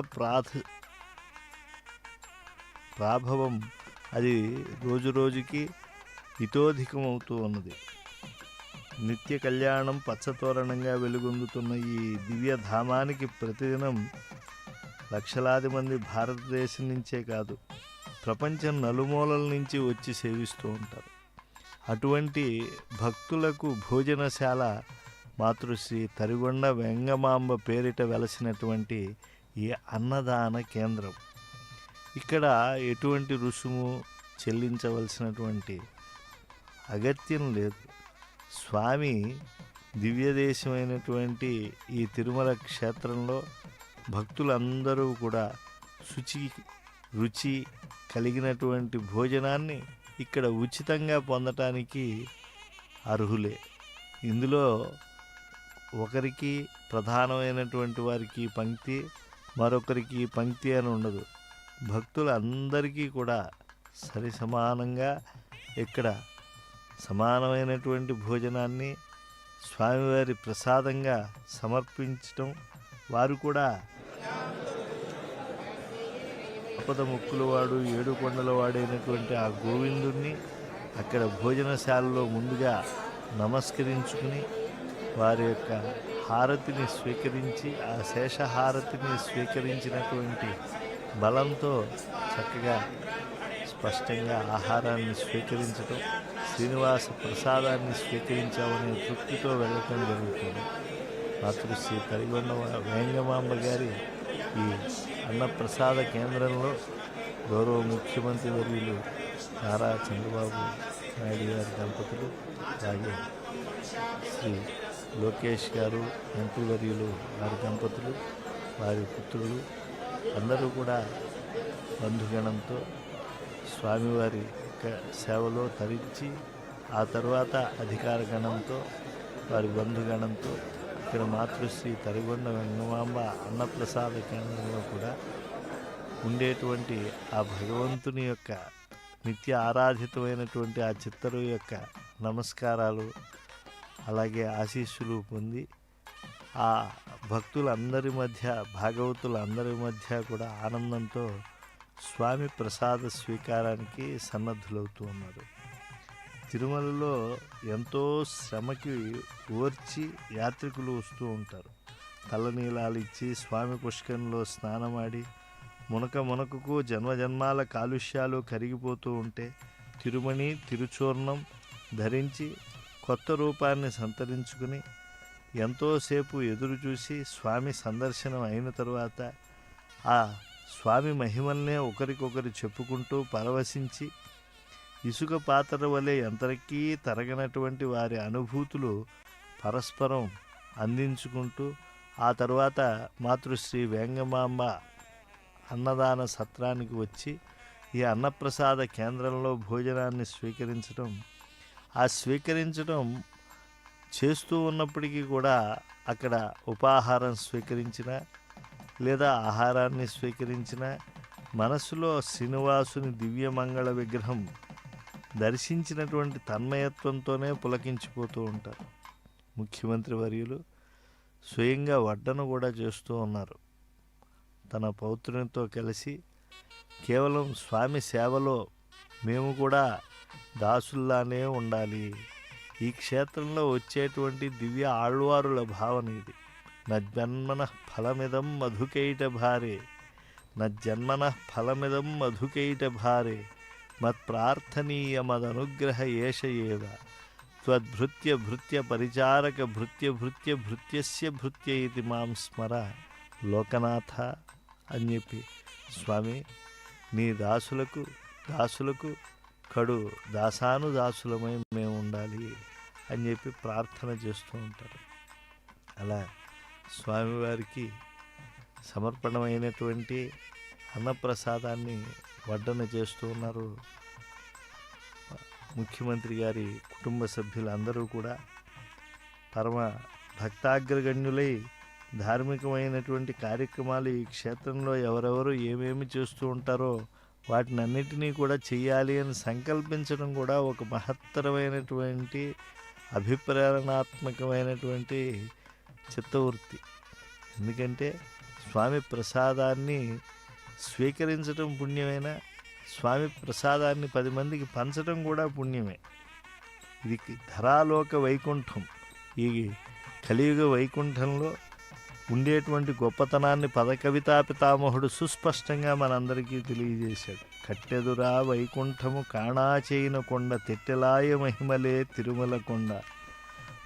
ప్రాధ ప్రాభవం అది రోజు రోజుకి హితోధికమవుతూ ఉన్నది. నిత్య కళ్యాణం పచ్చతోరణంగా వెలుగొందుతున్న ఈ దివ్యధామానికి ప్రతిదినం లక్షలాది మంది భారతదేశం నుంచే కాదు ప్రపంచం నలుమూలల నుంచి వచ్చి సేవిస్తూ ఉంటారు. అటువంటి భక్తులకు భోజనశాల మాతృశ్రీ తరిగొండ వెంగమాంబ పేరిట వెలసినటువంటి ఈ అన్నదాన కేంద్రం. ఇక్కడ ఎటువంటి రుసుము చెల్లించవలసినటువంటి అగత్యం లేదు. స్వామి దివ్యదేశమైనటువంటి ఈ తిరుమల క్షేత్రంలో భక్తులందరూ కూడా శుచి రుచి కలిగినటువంటి భోజనాన్ని ఇక్కడ ఉచితంగా పొందటానికి అర్హులే. ఇందులో ఒకరికి ప్రధానమైనటువంటి వారికి పంక్తి మరొకరికి పంక్తి అని ఉండదు. భక్తులందరికీ కూడా సరి సమానంగా ఇక్కడ సమానమైనటువంటి భోజనాన్ని స్వామివారి ప్రసాదంగా సమర్పించటం వారు కూడా అపద ముక్కులవాడు ఏడు వాడైనటువంటి ఆ గోవిందుణ్ణి అక్కడ భోజనశాలలో ముందుగా నమస్కరించుకుని వారి యొక్క హారతిని స్వీకరించి ఆ శేషహారతిని స్వీకరించినటువంటి బలంతో చక్కగా స్పష్టంగా ఆహారాన్ని స్వీకరించడం శ్రీనివాస ప్రసాదాన్ని స్వీకరించామనే తృప్తితో వెళ్ళటం జరుగుతుంది. మాతృశ్రీ తరిగొండ వేంగమాంబ గారి ఈ అన్నప్రసాద కేంద్రంలో గౌరవ ముఖ్యమంత్రి వర్యులు నారా చంద్రబాబు నాయుడు గారి దంపతులు అలాగే శ్రీ లోకేష్ గారు మంత్రివర్యులు వారి దంపతులు వారి పుత్రులు అందరూ కూడా బంధుగణంతో స్వామివారి యొక్క సేవలో తరించి ఆ తర్వాత అధికార గణంతో వారి బంధుగణంతో ఇక్కడ మాతృశ్రీ తరిగొండ వెంగమాంబ అన్నప్రసాద కేంద్రంలో కూడా ఉండేటువంటి ఆ భగవంతుని యొక్క నిత్య ఆరాధితమైనటువంటి ఆ చిత్తరు యొక్క నమస్కారాలు అలాగే ఆశీస్సులు పొంది ఆ భక్తులందరి మధ్య భాగవతులందరి మధ్య కూడా ఆనందంతో స్వామి ప్రసాద స్వీకారానికి సన్నద్ధులవుతూ ఉన్నారు. తిరుమలలో ఎంతో శ్రమకి ఓర్చి యాత్రికులు వస్తూ ఉంటారు. తలనీలాలు ఇచ్చి స్వామి పుష్కరంలో స్నానమాడి మునక మునకకు జన్మజన్మాల కాలుష్యాలు కరిగిపోతూ ఉంటే తిరుమణి తిరుచూర్ణం ధరించి కొత్త రూపాన్ని సంతరించుకుని ఎంతోసేపు ఎదురు చూసి స్వామి సందర్శనం అయిన తరువాత ఆ స్వామి మహిమల్నే ఒకరికొకరు చెప్పుకుంటూ పరవశించి ఇసుక పాత్ర వలె ఎంతకీ తరగనటువంటి వారి అనుభూతులు పరస్పరం అందించుకుంటూ ఆ తర్వాత మాతృశ్రీ వేంగమాంబ అన్నదాన సత్రానికి వచ్చి ఈ అన్నప్రసాద కేంద్రంలో భోజనాన్ని స్వీకరించడం ఆ స్వీకరించడం చేస్తూ ఉన్నప్పటికీ కూడా అక్కడ ఉపాహారం స్వీకరించిన లేదా ఆహారాన్ని స్వీకరించిన మనసులో శ్రీనివాసుని దివ్యమంగళ విగ్రహం దర్శించినటువంటి తన్మయత్వంతోనే పులకించిపోతూ ఉంటారు. ముఖ్యమంత్రి వర్యులు స్వయంగా వడ్డన కూడా చేస్తూ ఉన్నారు. తన పౌత్రునితో కలిసి కేవలం స్వామి సేవలో మేము కూడా దాసుల్లానే ఉండాలి. ఈ క్షేత్రంలో వచ్చేటువంటి దివ్య ఆళ్వారుల భావన ఇది. నజ్జన్మన ఫలమిదం మధుకైట భారే. నజ్జన్మన ఫలమిదం మధుకైట భారే. మత్ప్రార్థనీయమదనుగ్రహ ఏష ఏవ త్వద్భృత్య భృత్య పరిచారక భృత్య భృత్య భృత్యస్య భృత్య ఇది మాం స్మర. లోకనాథ అని చెప్పి. స్వామి నీ దాసులకు దాసులకు కడు దాసానుదాసులమై మేము ఉండాలి అని చెప్పి ప్రార్థన చేస్తూ ఉంటారు. అలా స్వామివారికి సమర్పణమైనటువంటి అన్నప్రసాదాన్ని వడ్డన చేస్తూ ఉన్నారు. ముఖ్యమంత్రి గారి కుటుంబ సభ్యులందరూ కూడా పరమ భక్తాగ్రగణ్యులై ధార్మికమైనటువంటి కార్యక్రమాలు ఈ క్షేత్రంలో ఎవరెవరు ఏమేమి చేస్తూ ఉంటారో వాటినన్నిటినీ కూడా చెయ్యాలి అని సంకల్పించడం కూడా ఒక మహత్తరమైనటువంటి అభిప్రేరణాత్మకమైనటువంటి చిత్తవృత్తి. ఎందుకంటే స్వామి ప్రసాదాన్ని స్వీకరించడం పుణ్యమైన? స్వామి ప్రసాదాన్ని పది మందికి పంచడం కూడా పుణ్యమే. ఇది ధరాలోక వైకుంఠం. ఈ కలియుగ వైకుంఠంలో ఉండేటువంటి గొప్పతనాన్ని పదకవితా పితామహుడు సుస్పష్టంగా మనందరికీ తెలియజేశాడు. కట్టెదురా వైకుంఠము కాణాచేయిన కొండ తెట్టెలాయ మహిమలే తిరుమల కొండ.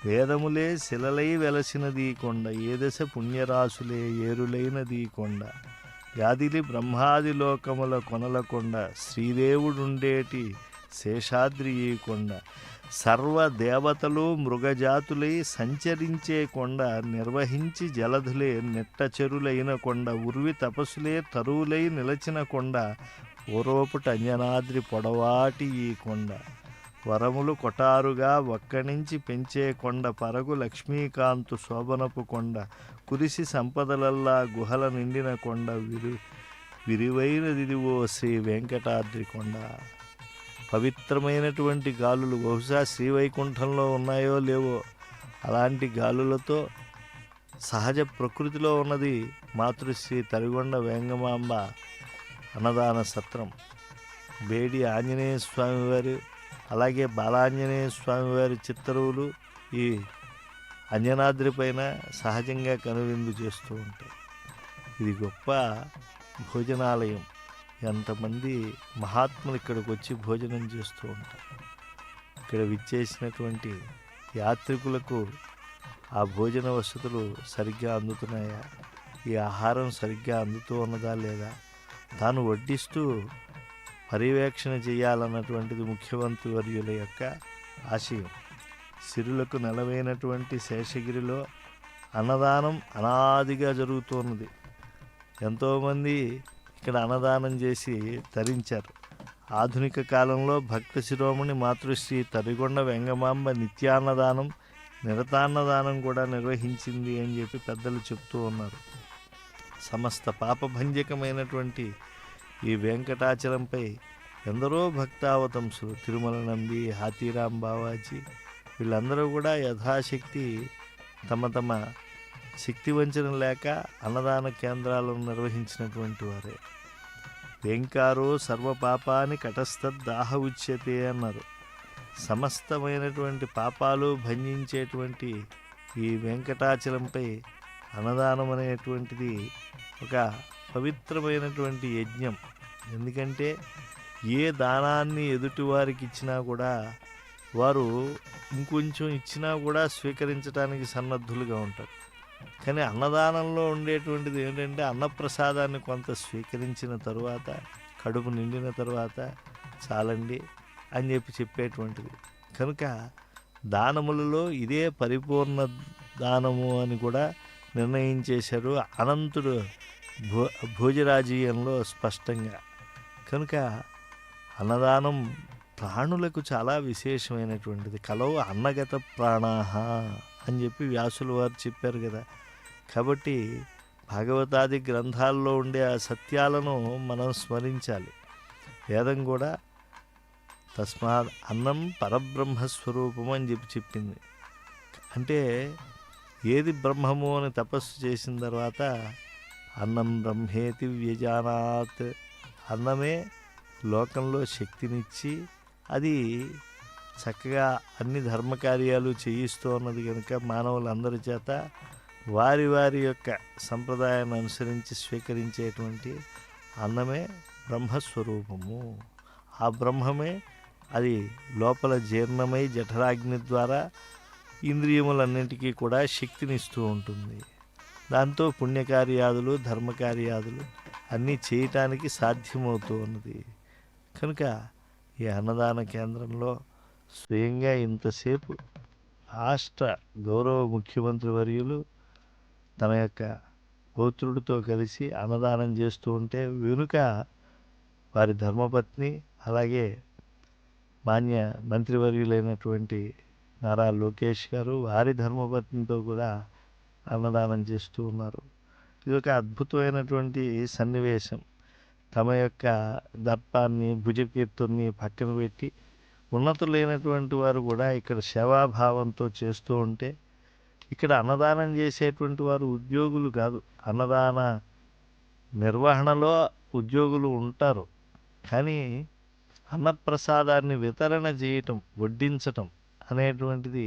వేదములే శిలలై వెలసినది కొండ ఏ దశ పుణ్యరాశులే ఏరులైనది కొండ. వ్యాధిలి బ్రహ్మాది లోకముల కొనల కొండ శ్రీదేవుడుండేటి శేషాద్రి ఈ కొండ. సర్వ దేవతలు మృగజాతులై సంచరించే కొండ నిర్వహించి జలధులే నిట్టచెరులైన కొండ ఉర్వి తపస్సులే తరువులై నిలచిన కొండ పూర్వపుట అంజనాద్రి పొడవాటి ఈ కొండ. వరములు కొటారుగా ఒక్కనించి పెంచే కొండ పరగు లక్ష్మీకాంతు శోభనపు కొండ కురిసి సంపదలల్లా గుహల నిండిన కొండ విరి విరివైనదిదివో శ్రీ వెంకటాద్రి కొండ. పవిత్రమైనటువంటి గాలులు బహుశా శ్రీవైకుంఠంలో ఉన్నాయో లేవో అలాంటి గాలులతో సహజ ప్రకృతిలో ఉన్నది మాతృశ్రీ తరిగొండ వేంగమాంబ అన్నదాన సత్రం. బేడి ఆంజనేయ స్వామివారి అలాగే బాలాంజనేయ స్వామివారి చిత్తరువులు ఈ అంజనాద్రి పైన సహజంగా కనువిందు చేస్తూ ఉంటాయి. ఇది గొప్ప భోజనాలయం. ఎంతమంది మహాత్ములు ఇక్కడికి వచ్చి భోజనం చేస్తూ ఉంటారు. ఇక్కడ విచ్చేసినటువంటి యాత్రికులకు ఆ భోజన వసతులు సరిగ్గా అందుతున్నాయా? ఈ ఆహారం సరిగ్గా అందుతూ ఉన్నదా లేదా? తాను వడ్డిస్తూ పర్యవేక్షణ చేయాలన్నటువంటిది ముఖ్యమంత్రి వర్యుల యొక్క ఆశయం. సిరులకు నెలవైనటువంటి శేషగిరిలో అన్నదానం అనాదిగా జరుగుతున్నది ఎంతోమంది ఇక్కడ అన్నదానం చేసి తరించారు. ఆధునిక కాలంలో భక్త శిరోమణి మాతృశ్రీ తరిగొండ వెంగమాంబ నిత్యాన్నదానం నిరతాన్నదానం కూడా నిర్వహించింది అని చెప్పి పెద్దలు చెప్తూ ఉన్నారు. సమస్త పాపభంజకమైనటువంటి ఈ వెంకటాచలంపై ఎందరో భక్తావతంసులు తిరుమల నంబి హాతీరాం బావాజీ వీళ్ళందరూ కూడా యథాశక్తి తమ తమ శక్తి వంచన లేక అన్నదాన కేంద్రాలను నిర్వహించినటువంటి వారే. వెంకారో కటస్థ కటస్థద్దాహ ఉచ్యతే అన్నారు. సమస్తమైనటువంటి పాపాలు భంజించేటువంటి ఈ వెంకటాచలంపై అన్నదానం అనేటువంటిది ఒక పవిత్రమైనటువంటి యజ్ఞం. ఎందుకంటే ఏ దానాన్ని ఎదుటివారికి ఇచ్చినా కూడా వారు ఇంకొంచెం ఇచ్చినా కూడా స్వీకరించడానికి సన్నద్ధులుగా ఉంటారు. కానీ అన్నదానంలో ఉండేటువంటిది ఏంటంటే అన్నప్రసాదాన్ని కొంత స్వీకరించిన తరువాత కడుపు నిండిన తర్వాత చాలండి అని చెప్పి చెప్పేటువంటిది. కనుక దానములలో ఇదే పరిపూర్ణ దానము అని కూడా నిర్ణయించేశారు అనంతుడు భో భోజరాజీయంలో స్పష్టంగా. కనుక అన్నదానం ప్రాణులకు చాలా విశేషమైనటువంటిది. కలవు అన్నగత ప్రాణాహ. అని చెప్పి వ్యాసులు వారు చెప్పారు కదా. కాబట్టి భాగవతాది గ్రంథాల్లో ఉండే ఆ సత్యాలను మనం స్మరించాలి. వేదం కూడా తస్మాత్ అన్నం పరబ్రహ్మస్వరూపం అని చెప్పి చెప్పింది. అంటే ఏది బ్రహ్మము అని తపస్సు చేసిన తర్వాత అన్నం బ్రహ్మేతి వ్యజానాత్. అన్నమే లోకంలో శక్తినిచ్చి అది చక్కగా అన్ని ధర్మకార్యాలు చేయిస్తూ ఉన్నది కనుక మానవులందరి చేత వారి వారి యొక్క సంప్రదాయాన్ని అనుసరించి స్వీకరించేటువంటి అన్నమే బ్రహ్మస్వరూపము. ఆ బ్రహ్మమే అది లోపల జీర్ణమై జఠరాగ్ని ద్వారా ఇంద్రియములన్నింటికీ కూడా శక్తినిస్తూ ఉంటుంది. దాంతో పుణ్యకార్యాదులు ధర్మకార్యాదులు అన్నీ చేయటానికి సాధ్యమవుతూ ఉన్నది. కనుక ఈ అన్నదాన కేంద్రంలో స్వయంగా ఇంతసేపు రాష్ట్ర గౌరవ ముఖ్యమంత్రి వర్యులు తన యొక్క పౌత్రుడితో కలిసి అన్నదానం చేస్తూ ఉంటే వెనుక వారి ధర్మపత్ని అలాగే మాన్య మంత్రివర్యులైనటువంటి నారా లోకేష్ గారు వారి ధర్మపత్నితో కూడా అన్నదానం చేస్తూ ఉన్నారు. ఇది ఒక అద్భుతమైనటువంటి సన్నివేశం. తమ యొక్క దర్పాన్ని భుజకీర్తుని పక్కన పెట్టి ఉన్నతులైనటువంటి వారు కూడా ఇక్కడ సేవాభావంతో చేస్తూ ఉంటే ఇక్కడ అన్నదానం చేసేటువంటి వారు ఉద్యోగులు కాదు. అన్నదాన నిర్వహణలో ఉద్యోగులు ఉంటారు. కానీ అన్నప్రసాదాన్ని వితరణ చేయటం వడ్డించటం అనేటువంటిది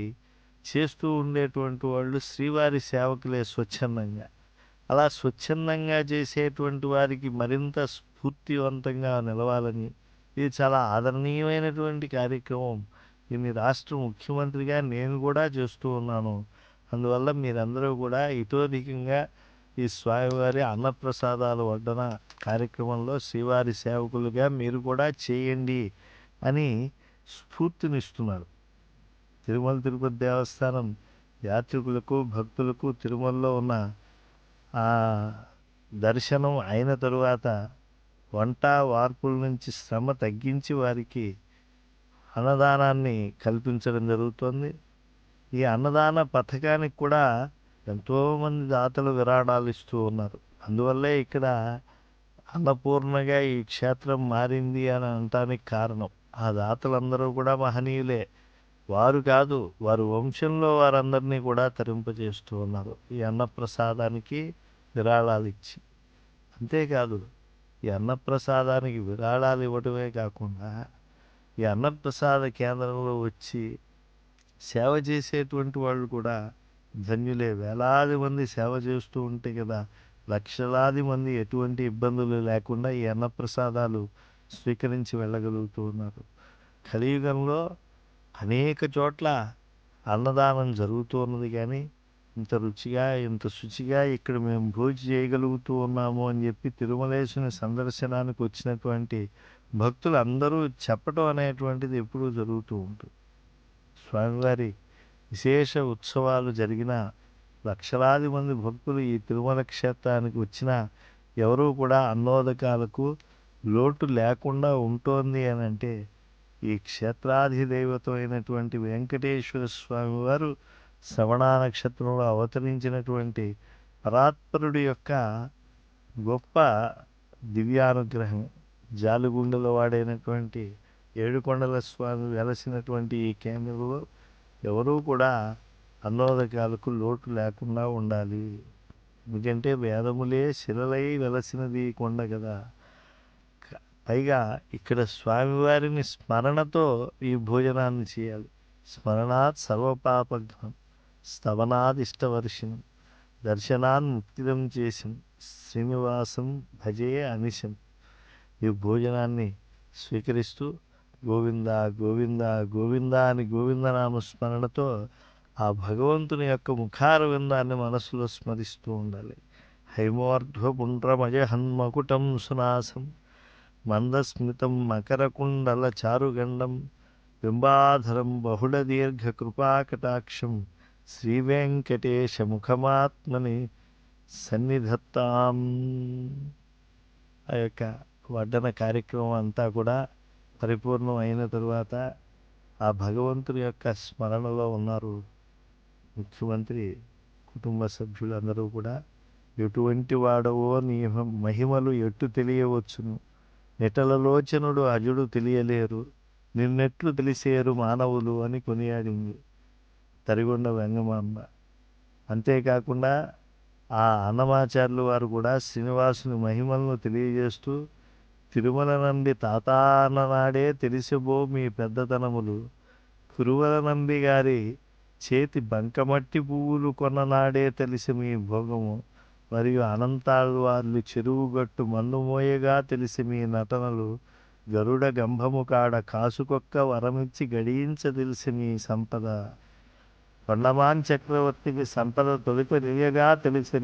చేస్తూ ఉండేటువంటి వాళ్ళు శ్రీవారి సేవకులే స్వచ్ఛందంగా. అలా స్వచ్ఛందంగా చేసేటువంటి వారికి మరింత స్ఫూర్తివంతంగా నిలవాలని ఇది చాలా ఆదరణీయమైనటువంటి కార్యక్రమం. దీన్ని రాష్ట్ర ముఖ్యమంత్రిగా నేను కూడా చేస్తూ ఉన్నాను. అందువల్ల మీరందరూ కూడా ఇతోధికంగా ఈ స్వామివారి అన్నప్రసాదాల వడ్డన కార్యక్రమంలో శ్రీవారి సేవకులుగా మీరు కూడా చేయండి అని స్ఫూర్తినిస్తున్నారు. తిరుమల తిరుపతి దేవస్థానం యాత్రికులకు భక్తులకు తిరుమలలో ఉన్న దర్శనం అయిన తరువాత వంట వార్పుల నుంచి శ్రమ తగ్గించి వారికి అన్నదానాన్ని కల్పించడం జరుగుతుంది. ఈ అన్నదాన పథకానికి కూడా ఎంతోమంది దాతలు విరాళాలు ఇస్తూ ఉన్నారు. అందువల్లే ఇక్కడ అన్నపూర్ణగా ఈ క్షేత్రం మారింది అని అనటానికి కారణం. ఆ దాతలందరూ కూడా మహనీయులే. వారు కాదు వారి వంశంలో వారందరినీ కూడా తరింపజేస్తూ ఉన్నారు. ఈ అన్నప్రసాదానికి విరాళాలు ఇచ్చి. అంతేకాదు ఈ అన్నప్రసాదానికి విరాళాలు ఇవ్వడమే కాకుండా ఈ అన్నప్రసాద కేంద్రంలో వచ్చి సేవ చేసేటువంటి వాళ్ళు కూడా ధన్యులే. వేలాది మంది సేవ చేస్తూ ఉంటే కదా లక్షలాది మంది ఎటువంటి ఇబ్బందులు లేకుండా ఈ అన్నప్రసాదాలు స్వీకరించి వెళ్ళగలుగుతూ ఉన్నారు. కలియుగంలో అనేక చోట్ల అన్నదానం జరుగుతూ ఉన్నది కానీ ఇంత రుచిగా ఇంత శుచిగా ఇక్కడ మేము భోజనం చేయగలుగుతూ ఉన్నాము అని చెప్పి తిరుమలేశుని సందర్శనానికి వచ్చినటువంటి భక్తులు అందరూ చెప్పటం అనేటువంటిది ఎప్పుడూ జరుగుతూ ఉంటుంది. స్వామివారి విశేష ఉత్సవాలు జరిగిన లక్షలాది మంది భక్తులు ఈ తిరుమల క్షేత్రానికి వచ్చిన ఎవరూ కూడా అన్నోదకాలకు లోటు లేకుండా ఉంటోంది అని అంటే ఈ క్షేత్రాధిదైవతమైనటువంటి వెంకటేశ్వర స్వామివారు శ్రవణ నక్షత్రంలో అవతరించినటువంటి పరాత్పరుడి యొక్క గొప్ప దివ్యానుగ్రహం. జాలుగుండలో వాడైనటువంటి ఏడుకొండల స్వామి వెలసినటువంటి ఈ కేంద్రంలో ఎవరూ కూడా అన్నోదకాలకు లోటు లేకుండా ఉండాలి. ఎందుకంటే వేదములే శిలలై వెలసినది కొండ కదా. పైగా ఇక్కడ స్వామివారిని స్మరణతో ఈ భోజనాన్ని చేయాలి. స్మరణాత్ సర్వపాపఘ్నం స్తవనాదిష్టవర్షిణం దర్శనాన్ ముక్తిదం చేసిన శ్రీనివాసం భజే అనిశం ఈ భోజనాన్ని స్వీకరిస్తూ గోవింద గోవింద గోవింద అని గోవిందనామ స్మరణతో ఆ భగవంతుని యొక్క ముఖార విందాన్ని మనసులో స్మరిస్తూ ఉండాలి. హైమోర్ధ్వపుండ్రమయ హన్మకుటం సునాసం మందస్మితం మకరకుండల చారుగండం బింబాధరం బహుళ శ్రీవెంకటేశముఖమాత్మని ముఖమాత్మని సన్నిధత్తాం. ఆ యొక్క వడ్డన కార్యక్రమం అంతా కూడా పరిపూర్ణం అయిన తరువాత ఆ భగవంతుని యొక్క స్మరణలో ఉన్నారు ముఖ్యమంత్రి కుటుంబ సభ్యులందరూ కూడా. ఎటువంటి వాడవో నీ మహిమలు ఎట్టు తెలియవచ్చును. నిటలలోచనుడు అజుడు తెలియలేరు. నిన్నెట్లు తెలిసేరు మానవులు అని కొనియాడింది. తరిగొండ వెంగమాంబ. అంతేకాకుండా ఆ అన్నమాచార్యులు వారు కూడా శ్రీనివాసుని మహిమలను తెలియజేస్తూ తిరుమల నంది తాతాన నాడే తెలిసిబో మీ పెద్దతనములు. కురువల నంది గారి చేతి బంకమట్టి పువ్వులు కొన్ననాడే తెలిసి మీ భోగము. మరియు అనంతాళ్ళు వాళ్ళు చెరువుగట్టు మన్నుమోయగా తెలిసి మీ నటనలు. గరుడ గంభము కాడ కాసుకొక్క వరమిచ్చి గడియించ తెలిసి మీ సంపద. కొండమాన్ చక్రవర్తికి సంపద తొలిప నియగా తెలిసి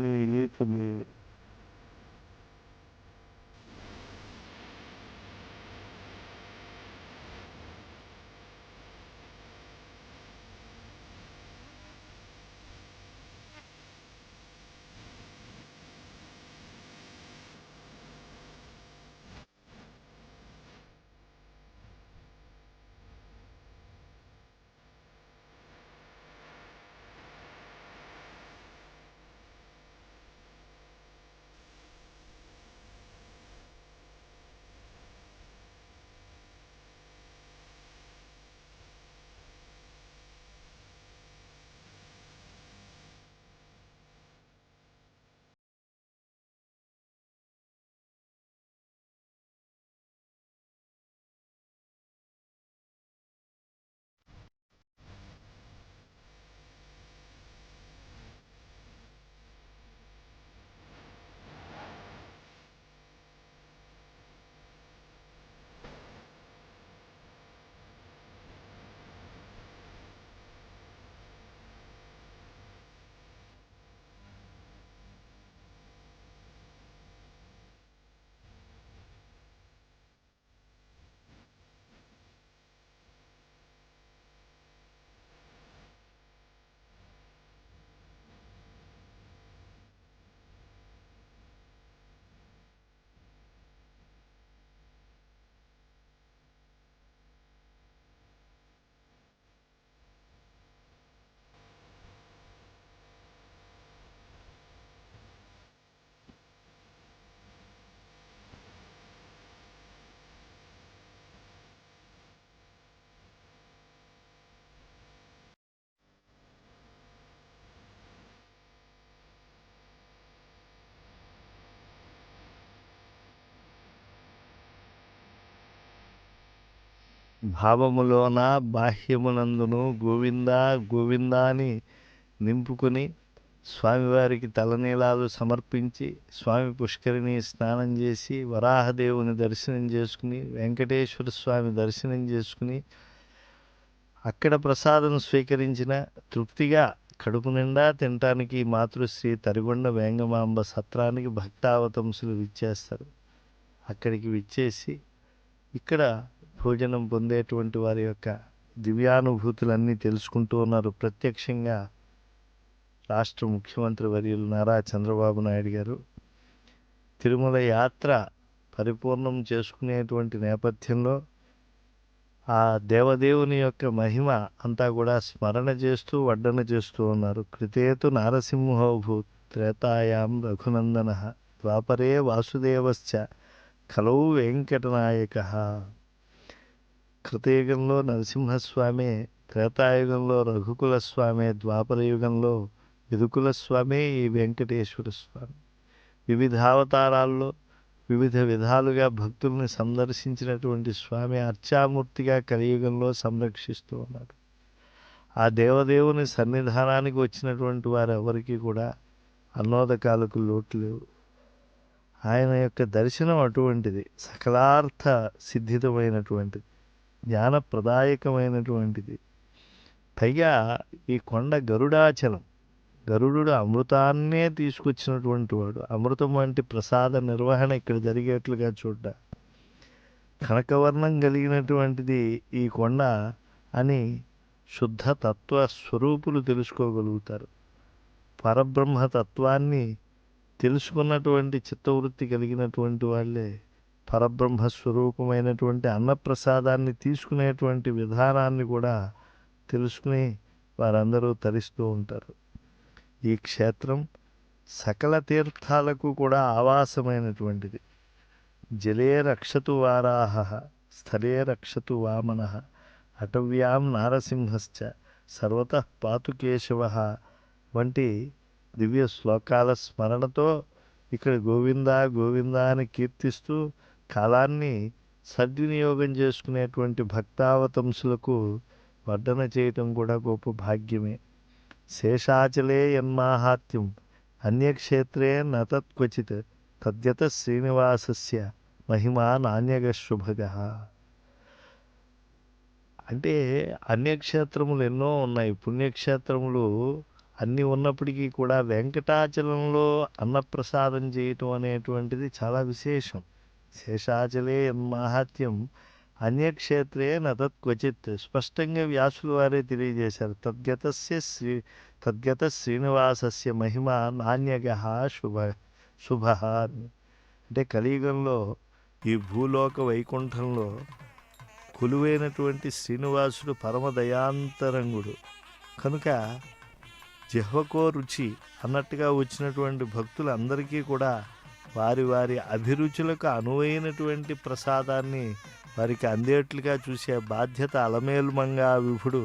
భావములోన బాహ్యమునందును గోవింద గోవింద అని నింపుకొని స్వామివారికి తలనీలాలు సమర్పించి స్వామి పుష్కరిణి స్నానం చేసి వరాహదేవుని దర్శనం చేసుకుని వెంకటేశ్వర స్వామి దర్శనం చేసుకుని అక్కడ ప్రసాదం స్వీకరించిన తృప్తిగా కడుపు నిండా తినటానికి మాతృశ్రీ తరిగొండ వేంగమాంబ సత్రానికి భక్తావతంసులు విచ్చేస్తారు. అక్కడికి విచ్చేసి ఇక్కడ భోజనం పొందేటువంటి వారి యొక్క దివ్యానుభూతులన్నీ తెలుసుకుంటూ ఉన్నారు. ప్రత్యక్షంగా రాష్ట్ర ముఖ్యమంత్రి వర్యులు నారా చంద్రబాబు నాయుడు గారు తిరుమల యాత్ర పరిపూర్ణం చేసుకునేటువంటి నేపథ్యంలో ఆ దేవదేవుని యొక్క మహిమ అంతా కూడా స్మరణ చేస్తూ వడ్డన చేస్తూ ఉన్నారు. కృతేతు నారసింహోభూ త్రేతాయాం రఘునందన ద్వాపరే వాసుదేవశ్చ కలౌ వెంకటనాయక కృతయుగంలో నరసింహస్వామి త్రేతాయుగంలో రఘుకుల స్వామి ద్వాపర యుగంలో యదుకుల స్వామి ఈ వెంకటేశ్వర స్వామి. వివిధ అవతారాల్లో వివిధ విధాలుగా భక్తుల్ని సందర్శించినటువంటి స్వామి అర్చామూర్తిగా కలియుగంలో సంరక్షిస్తూ ఉన్నాడు. ఆ దేవదేవుని సన్నిధానానికి వచ్చినటువంటి వారు ఎవరికి కూడా అన్నోదకాలకు లోటు లేవు. ఆయన యొక్క దర్శనం అటువంటిది సకలార్థ సిద్ధితమైనటువంటిది. జ్ఞానప్రదాయకమైనటువంటిది. పైగా ఈ కొండ గరుడాచలం గరుడు అమృతాన్నే తీసుకొచ్చినటువంటి వాడు. అమృతం వంటి ప్రసాద నిర్వహణ ఇక్కడ జరిగేట్లుగా చూడ్డ. కనకవర్ణం కలిగినటువంటిది ఈ కొండ అని శుద్ధ తత్వ స్వరూపులు తెలుసుకోగలుగుతారు. పరబ్రహ్మ తత్వాన్ని తెలుసుకున్నటువంటి చిత్తవృత్తి కలిగినటువంటి వాళ్ళే పరబ్రహ్మ స్వరూపమైనటువంటి అన్నప్రసాదాన్ని తీసుకునేటువంటి విధానాన్ని కూడా తెలుసుకుని వారందరూ తరిస్తూ ఉంటారు. ఈ క్షేత్రం సకల తీర్థాలకు కూడా ఆవాసమైనటువంటిది. జలే రక్షతు వారాహ స్థలే రక్షతు వామన అటవ్యాం నారసింహశ్చ సర్వత పాతు కేశవ వంటి దివ్య శ్లోకాల స్మరణతో ఇక్కడ గోవింద గోవింద అని కీర్తిస్తూ కాలాన్ని సద్వినియోగం చేసుకునేటువంటి భక్తావతంసులకు వర్ధన చేయటం కూడా గొప్ప భాగ్యమే. శేషాచలే యన్మాహాత్యం అన్యక్షేత్రే నతత్వచిత్ తద్యత శ్రీనివాసస్య మహిమా నాణ్యగ శుభగ. అంటే అన్యక్షేత్రములు ఎన్నో ఉన్నాయి. పుణ్యక్షేత్రములు అన్నీ ఉన్నప్పటికీ కూడా వెంకటాచలంలో అన్నప్రసాదం చేయటం అనేటువంటిది చాలా విశేషం. శేషాచలే మహాత్యం అన్యక్షేత్రే నతత్ క్వచిత్. స్పష్టంగా వ్యాసులు వారే తెలియజేశారు. తద్గతస్య శ్రీ తద్గత శ్రీనివాసస్య మహిమ నాణ్యగ శుభ శుభ అంటే కలియుగంలో ఈ భూలోక వైకుంఠంలో కొలువైనటువంటి శ్రీనివాసుడు పరమదయాంతరంగుడు కనుక జిహ్వకో రుచి అన్నట్టుగా వచ్చినటువంటి భక్తులందరికీ కూడా వారి వారి అభిరుచులకు అనువైనటువంటి ప్రసాదాన్ని వారికి అందేట్లుగా చూసే బాధ్యత అలమేలుమంగా విభుడు